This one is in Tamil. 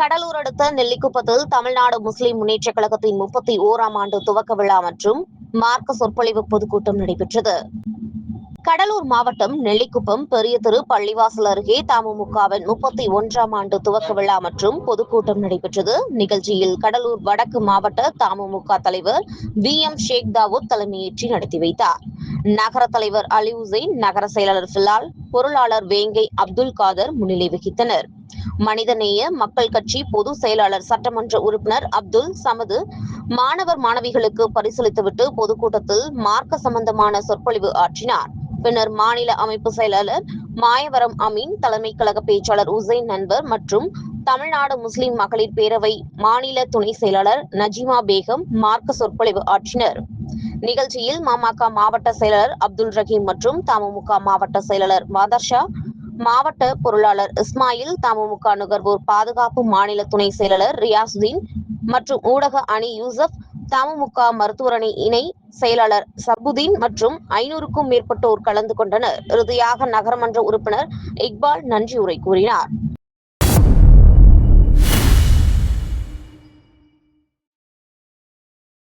கடலூர் அடுத்த நெல்லிக்குப்பத்தில் தமிழ்நாடு முஸ்லிம் முன்னேற்றக் கழகத்தின் முப்பத்தி ஓராம் ஆண்டு துவக்க விழா மற்றும் மார்க்க சொற்பொழிவு பொதுக்கூட்டம் நடைபெற்றது. கடலூர் மாவட்டம் நெல்லிக்குப்பம் பெரிய திரு பள்ளிவாசல் அருகே தமுமுகவின் முப்பத்தி ஒன்றாம் ஆண்டு துவக்க விழா மற்றும் பொதுக்கூட்டம் நடைபெற்றது. நிகழ்ச்சியில் கடலூர் வடக்கு மாவட்ட தமுமுக தலைவர் வி எம் ஷேக் தாவூத் தலைமையேற்றி நடத்தி வைத்தார். நகர தலைவர் அலி உசைன் நகர செயலாளர் ஃபிலால் பொருளாளர் வேங்கை அப்துல் காதர் முன்னிலை வகித்தனர். மனிதநேய மக்கள் கட்சி பொது செயலாளர் சட்டமன்ற உறுப்பினர் அப்துல் சமது மாணவர் மாணவிகளுக்கு பரிசளித்துவிட்டு பொதுக்கூட்டத்தில் மார்க்க சம்பந்தமான சொற்பொழிவு ஆற்றினார். பின்னர் மாநில அமைப்பு செயலாளர் மாயவரம் அமீன் தலைமை கழக பேச்சாளர் உசைன் நண்பர் மற்றும் தமிழ்நாடு முஸ்லிம் மகளிர் பேரவை மாநில துணை செயலாளர் நஜிமா பேகம் மார்க்க சொற்பொழிவு ஆற்றினர். நிகழ்ச்சியில் மாமக மாவட்ட செயலாளர் அப்துல் ரஹீம் மற்றும் தமுமுக மாவட்ட செயலாளர் மாதர்ஷா மாவட்ட பொருளாளர் இஸ்மாயில் தமுமுக நுகர்வோர் பாதுகாப்பு மாநில துணை செயலாளர் ரியாசுதீன் மற்றும் ஊடக அணி யூசப் தமுமுக மருத்துவரணி இணை செயலாளர் சபுதீன் மற்றும் ஐநூறுக்கும் மேற்பட்டோர் கலந்து கொண்டனர். இறுதியாக நகரமன்ற உறுப்பினர் இக்பால் நன்றி உரை கூறினார்.